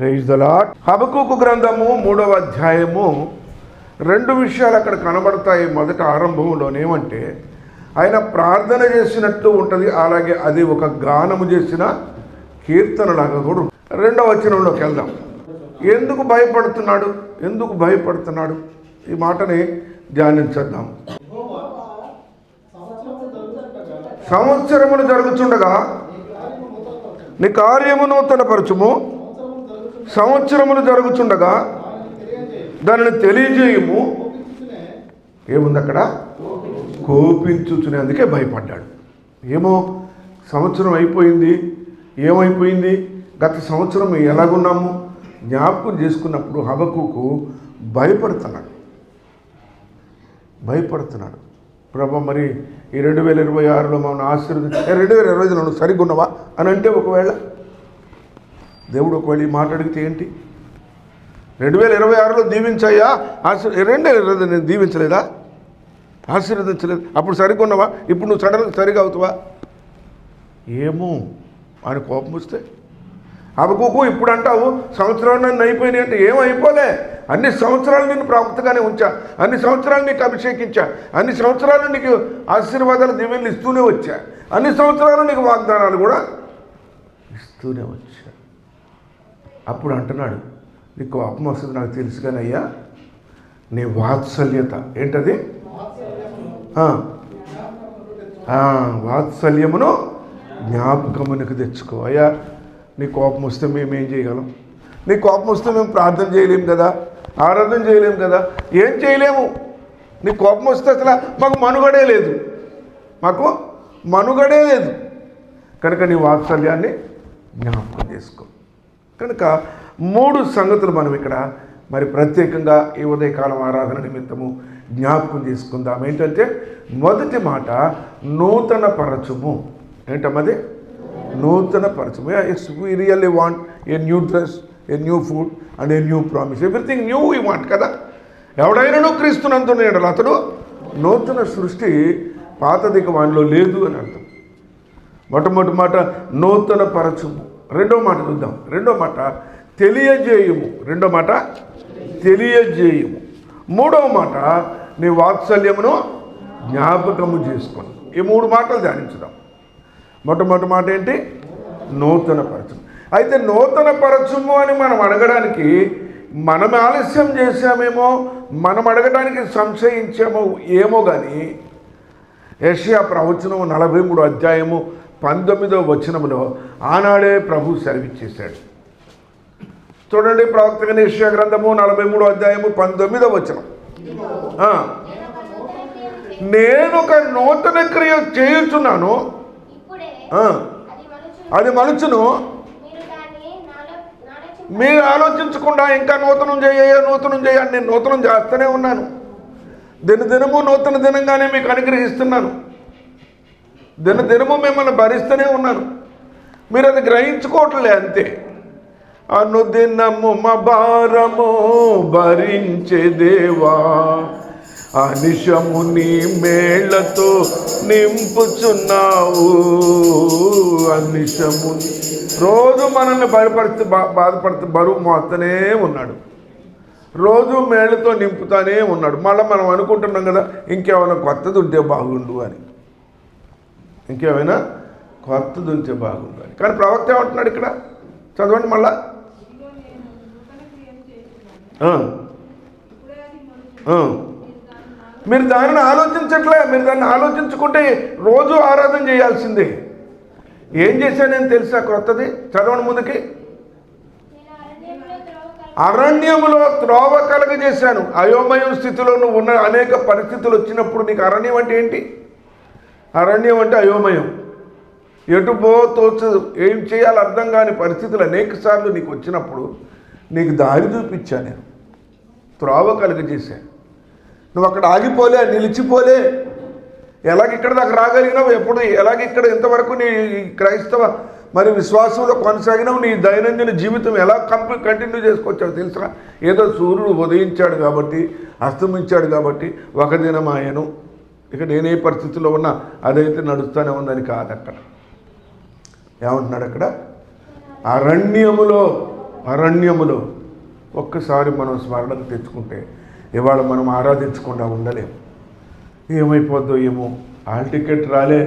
Praise the lord హబకుకు గ్రంథము మూడవ అధ్యాయము. రెండు విషయాలు అక్కడ కనబడతాయి మొదట ఆరంభంలోనేమంటే ఆయన ప్రార్థన చేసినట్టు ఉంటుంది అలాగే అది ఒక గానము చేసిన కీర్తనలాగా కూడా రెండవ వచనంలోకి వెళ్దాం. ఎందుకు భయపడుతున్నాడు? ఎందుకు భయపడుతున్నాడు? ఈ మాటని ధ్యానించేద్దాం. సంవత్సరములు జరుగుతుండగా నీ కార్యము నూతనపరచుము సంవత్సరములు జరుగుతుండగా దానిని తెలియజేయము. ఏముంది అక్కడ? కోపించుచునేందుకే భయపడ్డాడు. ఏమో సంవత్సరం అయిపోయింది. ఏమైపోయింది? గత సంవత్సరం ఎలాగున్నాము? జ్ఞాపకం చేసుకున్నప్పుడు హబకుకు భయపడుతున్నాడు. భయపడుతున్నాడు. ప్రభా మరి ఈ రెండు వేల ఇరవై ఆరులో మమ్మల్ని ఆశీర్వదించి రెండు వేల ఇరవై ఐదులో నువ్వు సరిగ్గా అని అంటే ఒకవేళ దేవుడు ఒకవేళ ఈ మాట అడిగితే ఏంటి? రెండు వేల ఇరవై ఆరులో దీవించాయా ఆశీర్ రెండు వేల ఇరవై నేను దీవించలేదా? ఆశీర్వదించలేదు. అప్పుడు సరిగ్గా ఉన్నావా ఇప్పుడు నువ్వు సడన్ సరిగా అవుతావా? ఏమో. అని కోపం వస్తే. అబకుకు ఇప్పుడు అంటావు సంవత్సరాలు నన్ను అయిపోయినాయి అంటే ఏం అయిపోలే? అన్ని సంవత్సరాలు నేను ప్రాప్తగానే ఉంచా. అన్ని సంవత్సరాలు నీకు అభిషేకించా. అన్ని సంవత్సరాలు నీకు ఆశీర్వాదాలు దీవెనలు ఇస్తూనే వచ్చా. అన్ని సంవత్సరాలు నీకు వాగ్దానాలు కూడా ఇస్తూనే వచ్చా. అప్పుడు అంటున్నాడు నీకు కోపం వస్తుంది నాకు తెలుసు కానీ అయ్యా నీ వాత్సల్యత. ఏంటది? వాత్సల్యమును జ్ఞాపకమునికి తెచ్చుకో. అయ్యా నీ కోపం వస్తే మేము ఏం చేయగలం? నీ కోపం వస్తే మేము ప్రార్థన చేయలేము కదా? ఆరాధన చేయలేము కదా? ఏం చేయలేము? నీ కోపం వస్తే అసలు మాకు మనుగడే లేదు. మాకు మనుగడే లేదు. కనుక నీ వాత్సల్యాన్ని జ్ఞాపకం చేసుకో. కనుక మూడు సంగతులు మనం ఇక్కడ మరి ప్రత్యేకంగా ఈ ఉదయకాలం ఆరాధన నిమిత్తము జ్ఞాపకం చేసుకుందాం. ఏంటంటే మొదటి మాట నూతన పరచుము ఏంటమ్మది? నూతన పరచుము yes we really want a new dress a new food and a new promise everything new we want కదా? ఎవడైనాను క్రీస్తునందున్నాడు అతడు నూతన సృష్టి పాతదిక వానిలో లేదు అని అర్థం. మొట్టమొదటి మాట నూతన పరచుము రెండో మాట చూద్దాం. రెండో మాట తెలియజేయుము. రెండో మాట తెలియజేయుము. మూడవ మాట నీ వాత్సల్యమును జ్ఞాపకము చేసుకోండి ఈ మూడు మాటలు ధ్యానించుదాం. మొట్టమొదటి మాట ఏంటి? నూతన పరచము అయితే నూతన పరచము అని మనం అడగడానికి మనం ఆలస్యం చేశామేమో మనం అడగడానికి సంశయించామో ఏమో కానీ ఏషియా ప్రవచనము నలభై మూడు అధ్యాయము పంతొమ్మిదో వచనములో ఆనాడే ప్రభు సెలవిచ్చేశాడు. చూడండి ప్రవక్త ఏషియా గ్రంథము నలభై మూడో అధ్యాయము పంతొమ్మిదో వచనం. నేను ఒక నూతన క్రియ చేయుచున్నాను. అది మనుషులు మనుషును మీరు ఆలోచించకుండా ఇంకా నూతనం చేయ నూతనం చేయ అని నేను నూతనం చేస్తూనే ఉన్నాను. దినదినము నూతన దినంగానే మీకు అనుగ్రహిస్తున్నాను. దిన దినము మిమ్మల్ని భరిస్తూనే ఉన్నాను మీరు అది గ్రహించుకోవట్లే అంతే. అనుదినము మా భారము భరించే దేవా అనిశము నీ మేళ్ళతో నింపుచున్నావు. అనిశము రోజు మనల్ని భయపడుతూ బా బాధపడుతూ బరువు మోస్తూనే ఉన్నాడు. రోజు మేళ్ళతో నింపుతానే ఉన్నాడు. మళ్ళీ మనం అనుకుంటున్నాం కదా ఇంకేమైనా కొత్తది ఉంటే బాగుండు అని. ఇంకేమైనా? కొత్తది ఉంటే బాగుండు కానీ ప్రవక్త ఏమంటున్నాడు ఇక్కడ? చదవండి మళ్ళా. మీరు దానిని ఆలోచించట్లే. మీరు దాన్ని ఆలోచించుకుంటే రోజు ఆరాధన చేయాల్సిందే. ఏం చేశానని తెలుసా కొత్తది? చదవండి ముందుకి. అరణ్యములో త్రోవ కలగజేశాను. అయోమయం స్థితిలో నువ్వు ఉన్న అనేక పరిస్థితులు వచ్చినప్పుడు నీకు అరణ్యం అంటే ఏంటి? అరణ్యం అంటే అయోమయం. ఎటు పో తోచదు ఏం చేయాలో అర్థం కాని పరిస్థితులు అనేక సార్లు నీకు వచ్చినప్పుడు నీకు దారి చూపించా నేను. త్రోవ కలుగజేశాను నువ్వు అక్కడ ఆగిపోలే నిలిచిపోలే. ఎలాగ ఇక్కడ దాకా రాగలిగినావు ఎప్పుడు ఎలాగ ఇక్కడ ఇంతవరకు నీ క్రైస్తవ మరి విశ్వాసంలో కొనసాగినావు నీ దైనందిన జీవితం ఎలా కంపి కంటిన్యూ చేసుకొచ్చావు తెలుసా? ఏదో సూర్యుడు ఉదయించాడు కాబట్టి అస్తమించాడు కాబట్టి ఒక దినం ఆయను ఇక నేనే పరిస్థితిలో ఉన్నా అదైతే నడుస్తూనే ఉందని కాదు అక్కడ. ఏమంటున్నాడు అక్కడ? అరణ్యములో అరణ్యములో ఒక్కసారి మనం స్మరణకు తెచ్చుకుంటే ఇవాళ మనం ఆరాధించకుండా ఉండలేము. ఏమైపోద్దో ఏమో? హాల్ టికెట్ రాలే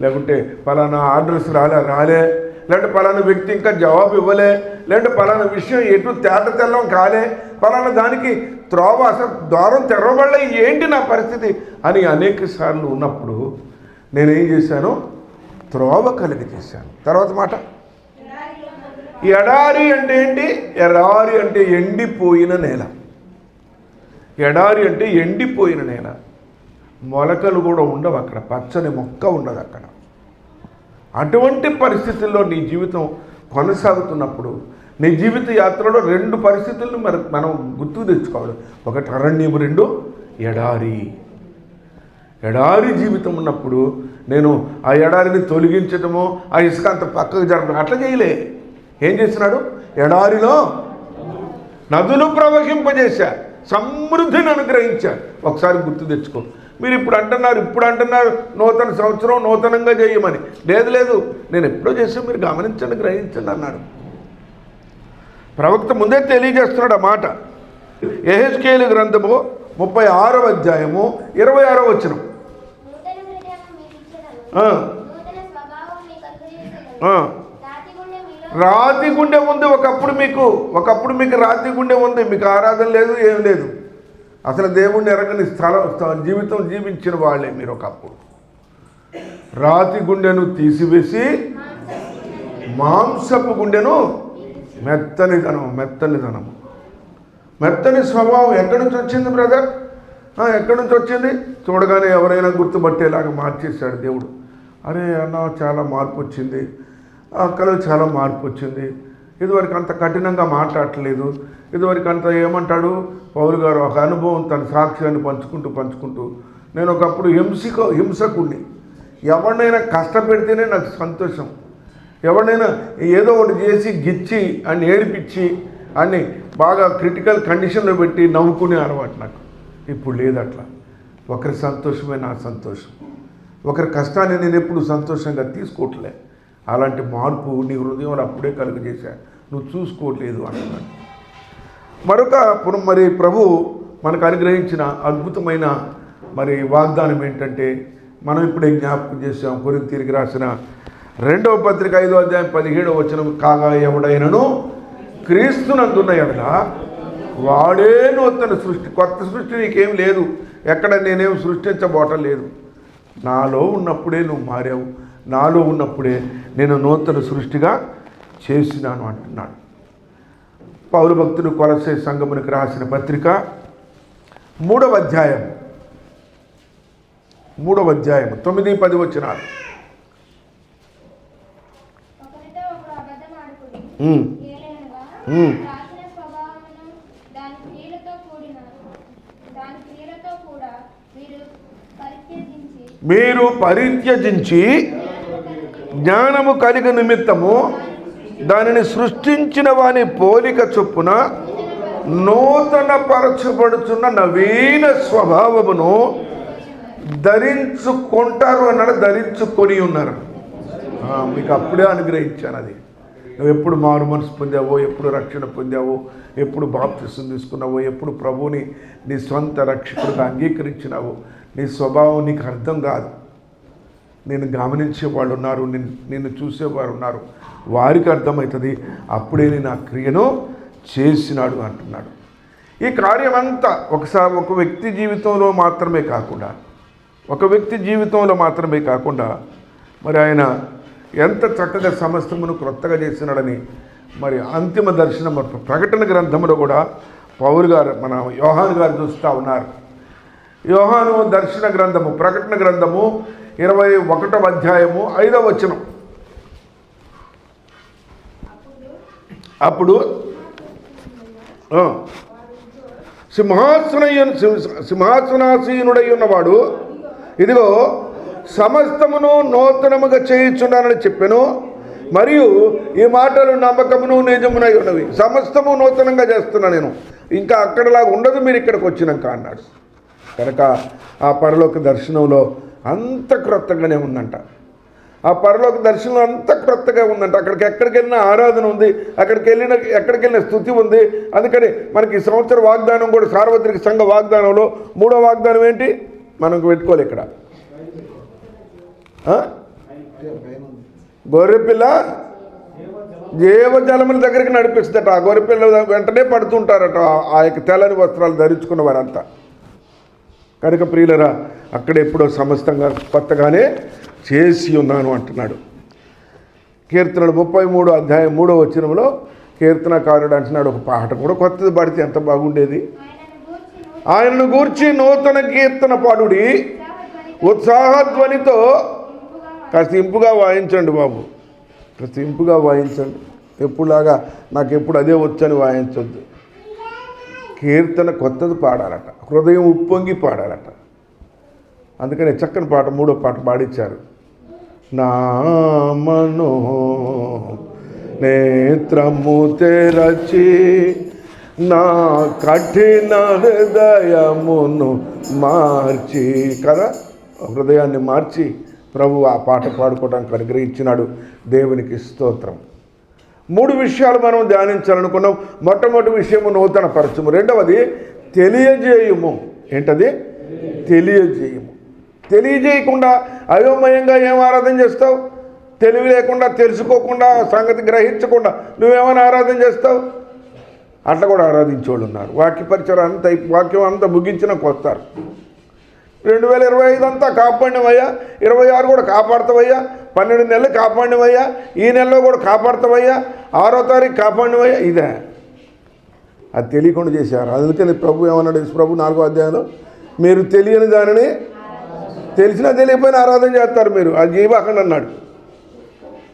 లేకుంటే పలానా ఆర్డర్స్ రాలే రాలే లేదంటే పలానా వ్యక్తి ఇంకా జవాబు ఇవ్వలే లేదంటే పలానా విషయం ఎటు తేట తెల్లం కాలే పలానా దానికి త్రోవ అసలు ద్వారం తెరవబడలే ఏంటి నా పరిస్థితి? అని అనేక సార్లు ఉన్నప్పుడు నేనేం చేశాను? త్రోవ కలిగి చేశాను. తర్వాత మాట? ఎడారి అంటే ఏంటి? ఎడారి అంటే ఎండిపోయిన నేల. ఎడారి అంటే ఎండిపోయిన నేల. మొలకలు కూడా ఉండవు అక్కడ. పచ్చని మొక్క ఉండదు అక్కడ. అటువంటి పరిస్థితుల్లో నీ జీవితం కొనసాగుతున్నప్పుడు నీ జీవిత యాత్రలో రెండు పరిస్థితులను మరి మనం గుర్తుకు తెచ్చుకోవాలి. ఒకటి అరణ్యం రెండు ఎడారి. ఎడారి జీవితం ఉన్నప్పుడు నేను ఆ ఎడారిని తొలగించడము ఆ ఇసుక అంత పక్కకు జరపడం అట్లా చేయలే. ఏం చేస్తున్నాడు? ఎడారిలో నదులు ప్రవహింపజేశా సమృద్ధిని అనుగ్రహించా ఒకసారి గుర్తు తెచ్చుకో. మీరు ఇప్పుడు అంటున్నారు ఇప్పుడు అంటున్నారు నూతన సంవత్సరం నూతనంగా చేయమని. లేదు లేదు నేను ఎప్పుడో చేసాను మీరు గమనించండి గ్రహించండి అన్నాడు. ప్రవక్త ముందే తెలియజేస్తున్నాడు ఆ మాట. ఎహెచ్కేలు గ్రంథము ముప్పై ఆరవ అధ్యాయము ఇరవై ఆరో. ఆ. రాతి గుండె ఉంది ఒకప్పుడు మీకు ఒకప్పుడు మీకు రాతి గుండె ఉంది మీకు ఆరాధన లేదు ఏం లేదు. అసలు దేవుణ్ణి ఎరగని స్థలం స్థ- జీవితం జీవించిన వాళ్ళే మీరు ఒకప్పుడు. రాతి గుండెను తీసివేసి మాంసపు గుండెను మెత్తనితనం మెత్తనితనం మెత్తని స్వభావం ఎక్కడి నుంచి వచ్చింది బ్రదర్ ఎక్కడి నుంచి వచ్చింది? చూడగానే ఎవరైనా గుర్తుపట్టేలాగా మార్చేశాడు దేవుడు. అరే అన్న చాలా మార్పు వచ్చింది. అక్కలో చాలా మార్పు వచ్చింది. ఇదివరకు అంత కఠినంగా మాట్లాడట్లేదు ఇదివరకు అంత ఏమంటాడు? పౌరు గారు ఒక అనుభవం తన సాక్ష్యాన్ని పంచుకుంటూ పంచుకుంటూ నేను ఒకప్పుడు హింసిక హింసకుణ్ణి. ఎవరినైనా కష్టపెడితేనే నాకు సంతోషం. ఎవరినైనా ఏదో ఒకటి చేసి గిచ్చి అని ఏడిపించి అన్ని బాగా క్రిటికల్ కండిషన్లో పెట్టి నవ్వుకునే అలవాటు నాకు. ఇప్పుడు లేదు అట్లా. ఒకరి సంతోషమే నా సంతోషం. ఒకరి కష్టాన్ని నేను ఎప్పుడు సంతోషంగా తీసుకోవట్లే. అలాంటి మార్పు నీ హృదయంలో అప్పుడే కలుగజేశా. నువ్వు చూసుకోవట్లేదు అంటున్నాడు మరొక పున- మరి ప్రభు మనకు అనుగ్రహించిన అద్భుతమైన మరి వాగ్దానం ఏంటంటే మనం ఇప్పుడే జ్ఞాపకం చేసాం కొరికి తిరిగి రాసిన రెండవ పత్రిక ఐదో అధ్యాయం పదిహేడో వచ్చిన కాగా ఎవడైనను క్రీస్తునందున్న ఎడల వాడే నూతన సృష్టి కొత్త సృష్టి నీకేం లేదు. ఎక్కడ నేనేం సృష్టించబోటం లేదు. నాలో ఉన్నప్పుడే నువ్వు మారావు. నాలో ఉన్నప్పుడే నేను నూతన సృష్టిగా చేసినాను అంటున్నాడు. పౌరు భక్తులు కొలసే సంగమునికి రాసిన పత్రిక మూడవ అధ్యాయం. మూడవ అధ్యాయం తొమ్మిది పది వచ్చినారు మీరు పరిత్యజించి జ్ఞానము కలిగి నిమిత్తము దానిని సృష్టించిన వాని పోలిక చొప్పున నూతన పరచబడుచున్న నవీన స్వభావమును ధరించుకుంటారు అన్నాడు ధరించుకొని ఉన్నారు. మీకు అప్పుడే అనుగ్రహించాను అది. నువ్వు ఎప్పుడు మారు మనసు పొందావో ఎప్పుడు రక్షణ పొందావో ఎప్పుడు బాప్తిసం తీసుకున్నావో ఎప్పుడు ప్రభువుని నీ సొంత రక్షకుడిగా అంగీకరించినావో నీ స్వభావం నీకు అర్థం కాదు. నేను గమనించే వాళ్ళు ఉన్నారు నేను నిన్ను చూసేవారు ఉన్నారు. వారికి అర్థమవుతుంది అప్పుడే నేను ఆ క్రియను చేసినాడు అంటున్నాడు. ఈ కార్యం అంతా ఒకసారి ఒక వ్యక్తి జీవితంలో మాత్రమే కాకుండా ఒక వ్యక్తి జీవితంలో మాత్రమే కాకుండా మరి ఆయన ఎంత చక్కగా సమస్తమును క్రొత్తగా చేసినాడని మరి అంతిమ దర్శనం ప్రకటన గ్రంథంలో కూడా పౌరు గారు మన యోహాన్ గారు చూస్తూ ఉన్నారు. యోహాను దర్శన గ్రంథము ప్రకటన గ్రంథము ఇరవై ఒకటవ అధ్యాయము ఐదవ వచనం. అప్పుడు ఆ, సింహాసనాసీనుడై ఉన్నవాడు ఇదిగో సమస్తమును నూతనముగా చేయుచున్నానని చెప్పాను. మరియు ఈ మాటలు నమ్మకమును నిజమునై ఉన్నవి. సమస్తము నూతనంగా చేస్తున్నా నేను. ఇంకా అక్కడలాగా ఉండదు మీరు ఇక్కడికి వచ్చినాక అన్నాడు. కనుక ఆ పరలోక దర్శనంలో అంత క్రొత్తగానే ఉందంట. ఆ పరలోక దర్శనం అంత క్రొత్తగా ఉందంట. అక్కడికి ఎక్కడికి వెళ్ళిన ఆరాధన ఉంది. అక్కడికి వెళ్ళిన ఎక్కడికి వెళ్ళిన స్థుతి ఉంది. అందుకని మనకి ఈ సంవత్సర వాగ్దానం కూడా సార్వత్రిక సంఘ వాగ్దానంలో మూడో వాగ్దానం ఏంటి? మనం పెట్టుకోవాలి ఇక్కడ. గొర్రెపిల్ల జీవజలముల దగ్గరికి నడిపిస్తుందట. ఆ గొర్రెపిల్ల వెంటనే పడుతుంటారట. ఆ- యొక్క తెల్లని వస్త్రాలు ధరించుకున్న వారంతా కనుక ప్రియులరా అక్కడ ఎప్పుడో సమస్తంగా కొత్తగానే చేసి ఉన్నాను అంటున్నాడు. కీర్తనలు ముప్పై మూడు అధ్యాయం మూడో వచ్చినంలో కీర్తనకారుడు అంటున్నాడు. ఒక పాట కూడా కొత్తది పడితే ఎంత బాగుండేది. ఆయనను గూర్చి నూతన కీర్తన పాడుడి. ఉత్సాహధ్వనితో కాస్త ఇంపుగా వాయించండి బాబు. కాస్త ఇంపుగా వాయించండి. ఎప్పుడులాగా నాకు ఎప్పుడు అదే వచ్చని వాయించొద్దు. కీర్తన కొత్తది పాడాలట. హృదయం ఉప్పొంగి పాడాలట. అందుకని చక్కని పాట మూడో పాట పాడించారు నా మనో నేత్రము తెరచి నా కఠిన హృదయమును మార్చి కదా? హృదయాన్ని మార్చి ప్రభు ఆ పాట పాడుకోవడానికి అనుగ్రహించినాడు. దేవునికి స్తోత్రం. మూడు విషయాలు మనం ధ్యానించాలనుకున్నాం. మొట్టమొదటి విషయము నూతన పరచము రెండవది తెలియజేయము. ఏంటది? తెలియజేయము. తెలియజేయకుండా అయోమయంగా ఏం ఆరాధన చేస్తావు? తెలివి లేకుండా తెలుసుకోకుండా సంగతి గ్రహించకుండా నువ్వేమైనా ఆరాధన చేస్తావు? అట్లా కూడా ఆరాధించేవాళ్ళు ఉన్నారు. వాక్య పరిచయం వాక్యం అంతా ముగించినాక వస్తారు రెండు వేల ఇరవై ఐదు అంతా కాపాడినవయ్యా. ఇరవై ఆరు కూడా కాపాడతావయ్యా. పన్నెండు నెలలు కాపాడినవయ్యా. ఈ నెలలో కూడా కాపాడుతావయ్యా. ఆరో తారీఖు కాపాడినవయ్యా. ఇదే. అది తెలియకుండా చేశారు. అందుకని ప్రభు ఏమన్నాడు ప్రభు? నాలుగో అధ్యాయంలో మీరు తెలియని దానిని తెలిసినా తెలియకపోయినా ఆరాధన చేస్తారు మీరు. అది చేయబాకండి అన్నాడు.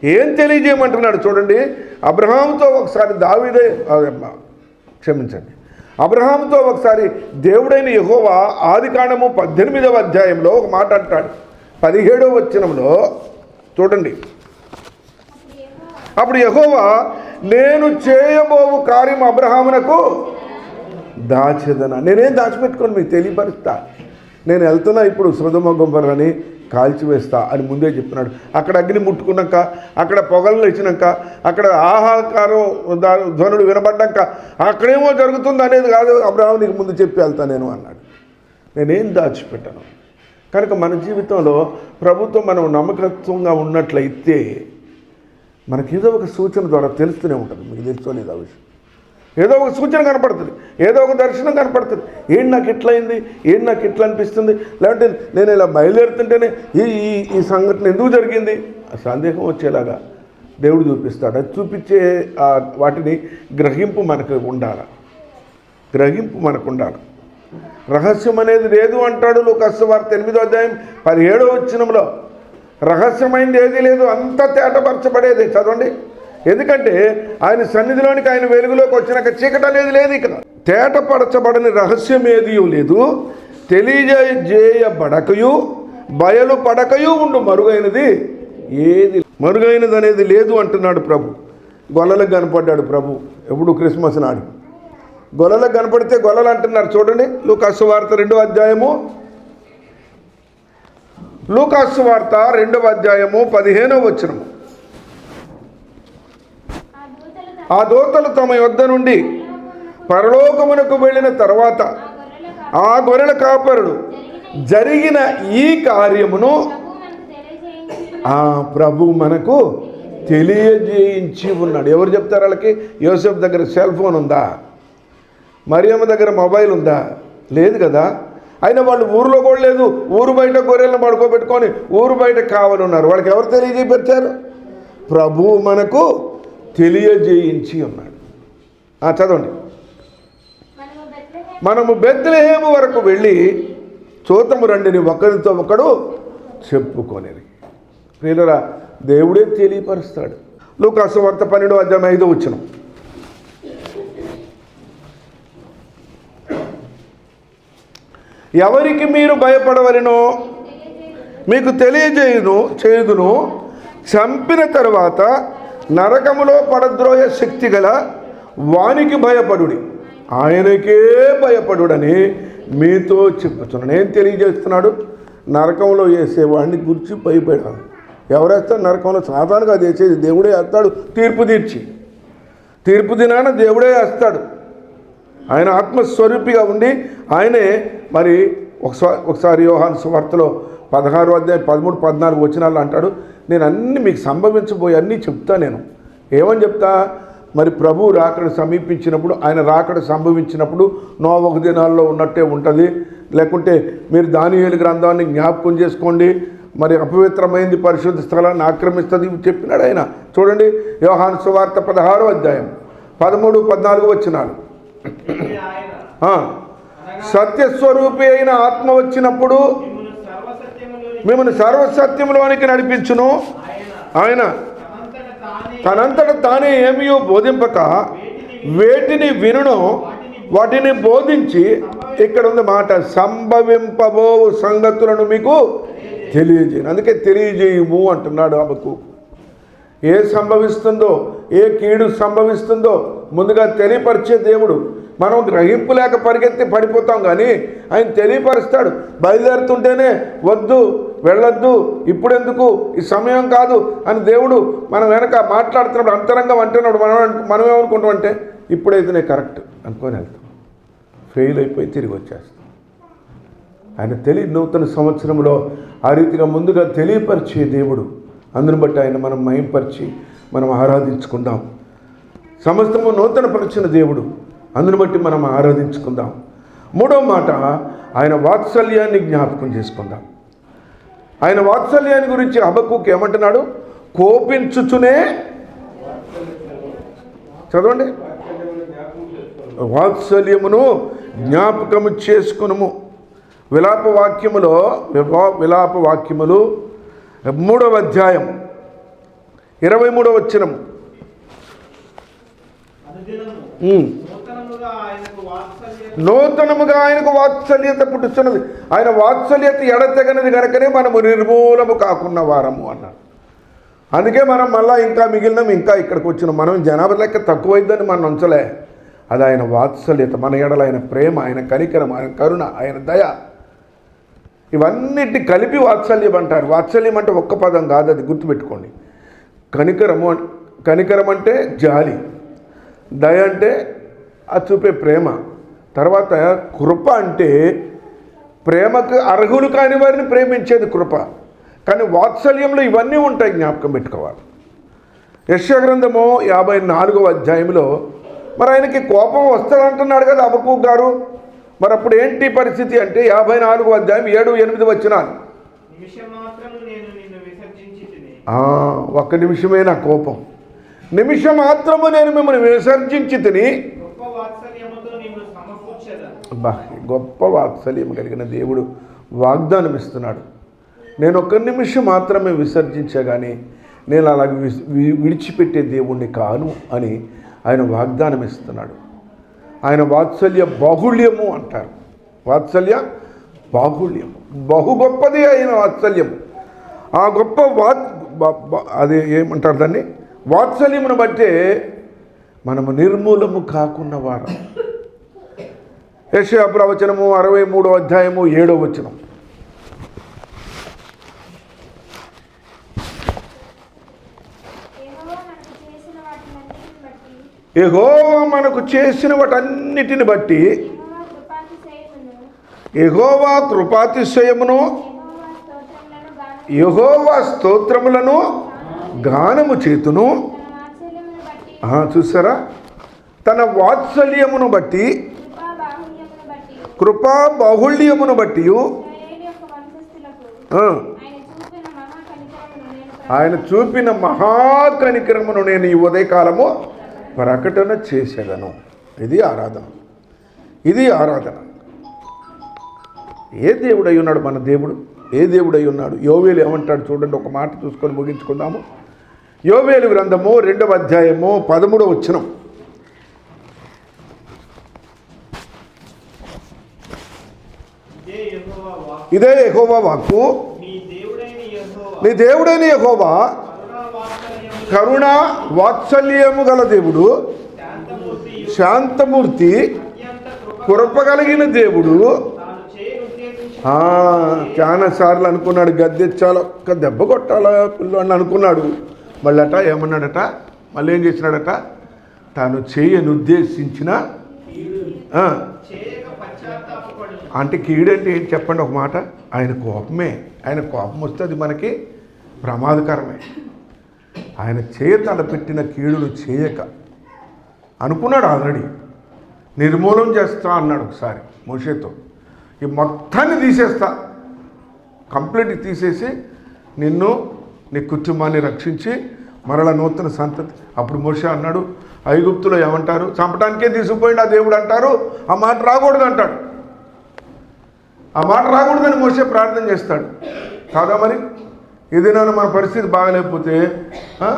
ఏం తెలియజేయమంటున్నాడు చూడండి. అబ్రహాంతో ఒకసారి దావిదే క్షమించండి. అబ్రహాంతో ఒకసారి దేవుడైన యహోవా ఆదికాండము పద్దెనిమిదవ అధ్యాయంలో ఒక మాట అంటాడు. పదిహేడవ వచనంలో చూడండి. అప్పుడు యహోవా నేను చేయబోవు కార్యం అబ్రహామునకు దాచేదన? నేనేం దాచిపెట్టుకోండి మీకు తెలియపరుస్తా. నేను వెళ్తున్నా ఇప్పుడు సుధమ గుంపరని. కాల్చివేస్తా అని ముందే చెప్తున్నాడు అక్కడ అగ్ని ముట్టుకున్నాక అక్కడ పొగలు ఇచ్చినాక అక్కడ ఆహాకారం ధ్వనుడు వినబడ్డాక అక్కడేమో జరుగుతుంది అనేది కాదు. అబ్రహాం నీకు ముందు చెప్పి వెళ్తా నేను అన్నాడు. నేనేం దాచిపెట్టాను? కనుక మన జీవితంలో ప్రభుత్వం మనం నమ్మకత్వంగా ఉన్నట్లయితే మనకి ఒక సూచన ద్వారా తెలుస్తూనే ఉంటుంది. మీకు తెలుసుకోలేదు ఆ విషయం. ఏదో ఒక సూచన కనపడుతుంది. ఏదో ఒక దర్శనం కనపడుతుంది. ఏంటి నాకు ఇట్లయింది ఏంటి నాకు ఇట్లా అనిపిస్తుంది లేకపోతే నేను ఇలా బయలుదేరుతుంటేనే ఈ ఈ ఈ సంఘటన ఎందుకు జరిగింది? ఆ సందేహం వచ్చేలాగా దేవుడు చూపిస్తాడు. అది చూపించే వాటిని గ్రహింపు మనకు ఉండాలి. గ్రహింపు మనకు ఉండాలి. రహస్యం అనేది లేదు అంటాడు లోకస్సు వార్త ఎనిమిదో అధ్యాయం పదిహేడో వచ్చినంలో రహస్యమైంది ఏది లేదు అంత తేటపరచబడేది. చదవండి. ఎందుకంటే ఆయన సన్నిధిలోనికి ఆయన వెలుగులోకి వచ్చినాక చీకట అనేది లేదు ఇక్కడ. తేటపరచబడని రహస్యం ఏది లేదు. తెలియజేయబడకయు బయలు పడకయు ఉండు మరుగైనది ఏది మరుగైనది అనేది లేదు అంటున్నాడు ప్రభు. గొల్లలకు కనపడ్డాడు ప్రభు ఎప్పుడు క్రిస్మస్ నాడు. గొల్లలకు కనపడితే గొల్లలు అంటున్నారు చూడండి లూకాసు వార్త రెండో అధ్యాయము. లూకాసు వార్త రెండవ అధ్యాయము పదిహేనవ వచనము. ఆ దూతలు తమ యొద్ద నుండి పరలోకమునకు వెళ్ళిన తర్వాత ఆ గొర్రెల కాపరుడు జరిగిన ఈ కార్యమును ఆ ప్రభు మనకు తెలియజేయించి ఉన్నాడు. ఎవరు చెప్తారు వాళ్ళకి? యోసెఫ్ దగ్గర సెల్ ఫోన్ ఉందా? మరియమ్మ దగ్గర మొబైల్ ఉందా? లేదు కదా. అయినా వాళ్ళు ఊరిలో కూడా లేదు. ఊరు బయట గొర్రెలను పడుకోబెట్టుకొని ఊరు బయట కావాలన్నారు వాళ్ళకి ఎవరు తెలియజేపించారు ప్రభు మనకు తెలియజేయించి అన్నాడు. చదవండి. మనము బెత్లహేము వరకు వెళ్ళి చూతము రండిని ఒకరితో ఒకడు చెప్పుకొనేది ప్రియులరా దేవుడే తెలియపరుస్తాడు. లూకాసు వార్త పన్నెండు అధ్యాయం ఐదో వచ్చిన ఎవరికి మీరు భయపడవలనో మీకు తెలియజేయును చేయుదును చంపిన తర్వాత నరకములో పడద్రోయ శక్తి గల వానికి భయపడుడి. ఆయనకే భయపడుడని మీతో చెప్పుతున్నాను ఏం తెలియజేస్తున్నాడు నరకంలో వేసేవాడిని గురించి భయపడాలి. ఎవరేస్తాడు నరకంలో సాధారణంగా అది వేసేది దేవుడే వేస్తాడు తీర్పు తీర్చి. తీర్పు దినాన దేవుడే వేస్తాడు. ఆయన ఆత్మస్వరూపిగా ఉండి ఆయనే మరి ఒకసారి ఒకసారి యోహాను సువార్తలో పదహారు అధ్యాయం పదమూడు పద్నాలుగు వచ్చినాలు అంటాడు నేను అన్ని మీకు సంభవించబోయే అన్నీ చెప్తా నేను. ఏమని చెప్తా? మరి ప్రభు రాకడ సమీపించినప్పుడు ఆయన రాకడ సంభవించినప్పుడు నోవొక దినాల్లో ఉన్నట్టే ఉంటుంది. లేకుంటే మీరు దానియేలు గ్రంథాన్ని జ్ఞాపకం చేసుకోండి. మరి అపవిత్రమైంది పరిశుద్ధ స్థలాన్ని ఆక్రమిస్తుంది చెప్పినాడు ఆయన. చూడండి యోహాను సువార్త పదహారో అధ్యాయం పదమూడు పద్నాలుగు ఆ, సత్యస్వరూపి అయిన ఆత్మ వచ్చినప్పుడు మిమ్మల్ని సర్వసత్యంలోనికి నడిపించును. ఆయన తనంతట తానే ఏమీ బోధింపక వేటిని వినును వాటిని బోధించి ఇక్కడ ఉంది మాట సంభవింపబో సంగతులను మీకు తెలియజేయను. అందుకే తెలియజేయము అంటున్నాడు అబకు ఏ సంభవిస్తుందో ఏ కీడు సంభవిస్తుందో ముందుగా తెలియపరిచే దేవుడు మనం గ్రహింపు లేక పరిగెత్తి పడిపోతాం కానీ ఆయన తెలియపరుస్తాడు. బయలుదేరుతుంటేనే వద్దు వెళ్ళొద్దు ఇప్పుడెందుకు ఈ సమయం కాదు అని దేవుడు మనం వెనక మాట్లాడుతున్నప్పుడు అంతరంగం అంటున్నాడు. మనం మనం ఏమనుకుంటాం అంటే ఇప్పుడైతేనే కరెక్ట్ అనుకొని వెళ్తాం. ఫెయిల్ అయిపోయి తిరిగి వచ్చేస్తాం. ఆయన తెలియ నూతన సంవత్సరంలో ఆ రీతిగా ముందుగా తెలియపరిచే దేవుడు. అందుని బట్టి ఆయన మనం మయంపరిచి మనం ఆరాధించుకుందాం. సమస్తము నూతనపరిచిన దేవుడు. అందుని బట్టి మనం ఆరాధించుకుందాం. మూడో మాట ఆయన వాత్సల్యాన్ని జ్ఞాపకం చేసుకుందాం. ఆయన వాత్సల్యాన్ని గురించి హబక్కుకి ఏమంటున్నాడు? కోపించుచునే చదవండి. వాత్సల్యమును జ్ఞాపకము చేసుకునుము. విలాప వాక్యములో వివా- విలాప వాక్యములు మూడవ అధ్యాయం ఇరవై మూడవ వచ్చినం అనుదినము. ఉమ్. నూతనముగా ఆయనకు వాత్సల్యత పుట్టుతున్నది ఆయన వాత్సల్యత ఎడతెగనది కనుకనే మనము నిర్మూలము కాకున్న వారము అన్నాడు. అందుకే మనం మళ్ళా ఇంకా మిగిలినాం ఇంకా ఇక్కడికి వచ్చినాం. మనం జనాభా లెక్క తక్కువైందని మనం ఉంచలే అది ఆయన వాత్సల్యత మన ఎడల ఆయన ప్రేమ ఆయన కనికరం ఆయన కరుణ ఆయన దయ. ఇవన్నిటి కలిపి వాత్సల్యం అంటారు. వాత్సల్యం అంటే ఒక్క పదం కాదు అది గుర్తుపెట్టుకోండి. కనికరము కనికరం అంటే జాలి. దయ అంటే అది చూపే ప్రేమ. తర్వాత కృప అంటే ప్రేమకు అర్హులు కాని వారిని ప్రేమించేది కృప. కానీ వాత్సల్యంలో ఇవన్నీ ఉంటాయి జ్ఞాపకం పెట్టుకోవాలి. యశ్య యాభై నాలుగవ అధ్యాయంలో మరి ఆయనకి కోపం వస్తుందంటున్నాడు కదా అబకు గారు. మరి అప్పుడు ఏంటి పరిస్థితి అంటే యాభై నాలుగో అధ్యాయం ఏడు ఎనిమిది వచ్చినాను ఒక్క నిమిషమే నా కోపం. నిమిషం మాత్రము నేను మిమ్మల్ని విసర్జించి తిని అబ్బా గొప్ప వాత్సల్యం కలిగిన దేవుడు వాగ్దానం ఇస్తున్నాడు నేను ఒక్క నిమిషం మాత్రమే విసర్జించా కానీ నేను అలా వి- వి- విడిచిపెట్టే దేవుణ్ణి కాను అని ఆయన వాగ్దానం ఇస్తున్నాడు ఆయన వాత్సల్య బాహుళ్యము అంటారు. వాత్సల్య బాహుళ్యము. బహు గొప్పది అయిన వాత్సల్యం ఆ గొప్ప వాత్ అది ఏమంటారు దాన్ని? వాత్సల్యమును బట్టే మనము నిర్మూలము కాకున్న వారం. యశయ ప్రవచనము అరవై మూడో అధ్యాయము ఏడో వచనం. యెహోవా మనకు చేసిన వాటన్నిటిని బట్టి యెహోవా కృపాతిశయమును యెహోవా స్తోత్రములను గానము చేతును తన వాత్సల్యమును బట్టి ఆ, చూసారా? తన వాత్సల్యమును బట్టి కృపా బట్టి బాహుళ్యమును బట్టి ఆయన చూపిన మహాకనికరమును నేను ఆయన చూపిన మహాకనికరమును నేను ఈ ఉదయకాలము ప్రకటన చేసేదను. ఇది ఆరాధన. ఇది ఆరాధన. ఏ దేవుడై ఉన్నాడు మన దేవుడు? ఏ దేవుడై ఉన్నాడు? యోవేలు ఏమంటాడు? చూడండి ఒక మాట చూసుకొని ముగించుకుందాము. యోవేలు గ్రంథము రెండవ అధ్యాయము పదమూడవ వచ్చినం ఇదే యెహోవా వాక్కు. నీ దేవుడైన యెహోవా. కరుణా వాత్సల్యము గల దేవుడు శాంతమూర్తి. కలిగిన దేవుడు. చాలా సార్లు అనుకున్నాడు గద్దెచ్చాల ఒక్క దెబ్బ కొట్టాలా పిల్లని అనుకున్నాడు. మళ్ళట ఏమన్నాడట? మళ్ళీ ఏం చేసినాడట? తాను చేయని ఉద్దేశించిన అంటే కీడంటే ఏంటి చెప్పండి ఒక మాట? ఆయన కోపమే. ఆయన కోపం వస్తే అది మనకి ప్రమాదకరమే. ఆయన చేయ తలపెట్టిన కీడులు చేయక. అనుకున్నాడు ఆల్రెడీ. నిర్మూలం చేస్తా అన్నాడు ఒకసారి మోషేతో. ఈ మొత్తాన్ని తీసేస్తా. కంప్లీట్ తీసేసి నిన్ను నీ కుటుంబాన్ని రక్షించి మరల నూతన సంతతి అప్పుడు మోష అన్నాడు ఐగుప్తులో ఏమంటారు? చంపడానికే తీసుకుపోయింది ఆ దేవుడు అంటారు ఆ మాట రాకూడదు అంటాడు. ఆ మాట రాకూడదని మోసే ప్రార్థన చేస్తాడు. కాదా మరి? ఇది మన పరిస్థితి బాగలేకపోతే ఆ,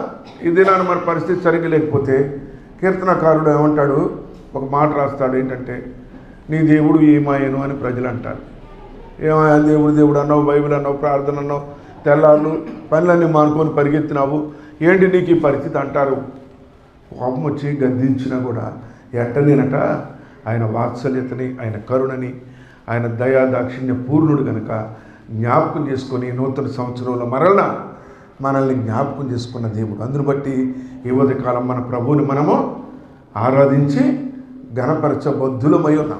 ఇది మన పరిస్థితి సరిగ్గా లేకపోతే కీర్తనకారుడు ఏమంటాడు? ఒక మాట రాస్తాడు ఏంటంటే నీ దేవుడు ఏమాయను అని ప్రజలు అంటారు ఏమాయా దేవుడు? దేవుడు అన్నావు బైబిల్ అన్నావు ప్రార్థన అన్నావు తెల్లార్లు పనులన్నీ మానుకొని పరిగెత్తినావు. ఏంటి నీకు ఈ పరిస్థితి అంటారు? కోపం వచ్చి గద్దించినా కూడా ఎట్టనేనట ఆయన వాత్సల్యతని ఆయన కరుణని ఆయన దయా దాక్షిణ్య పూర్ణుడు కనుక జ్ఞాపకం చేసుకొని నూతన సంవత్సరంలో మరల మనల్ని జ్ఞాపకం చేసుకున్న దేవుడు. అందును బట్టి ఈ ఉదయకాలం మన ప్రభువుని మనము ఆరాధించి గణపరచబద్ధులమై ఉన్నాం.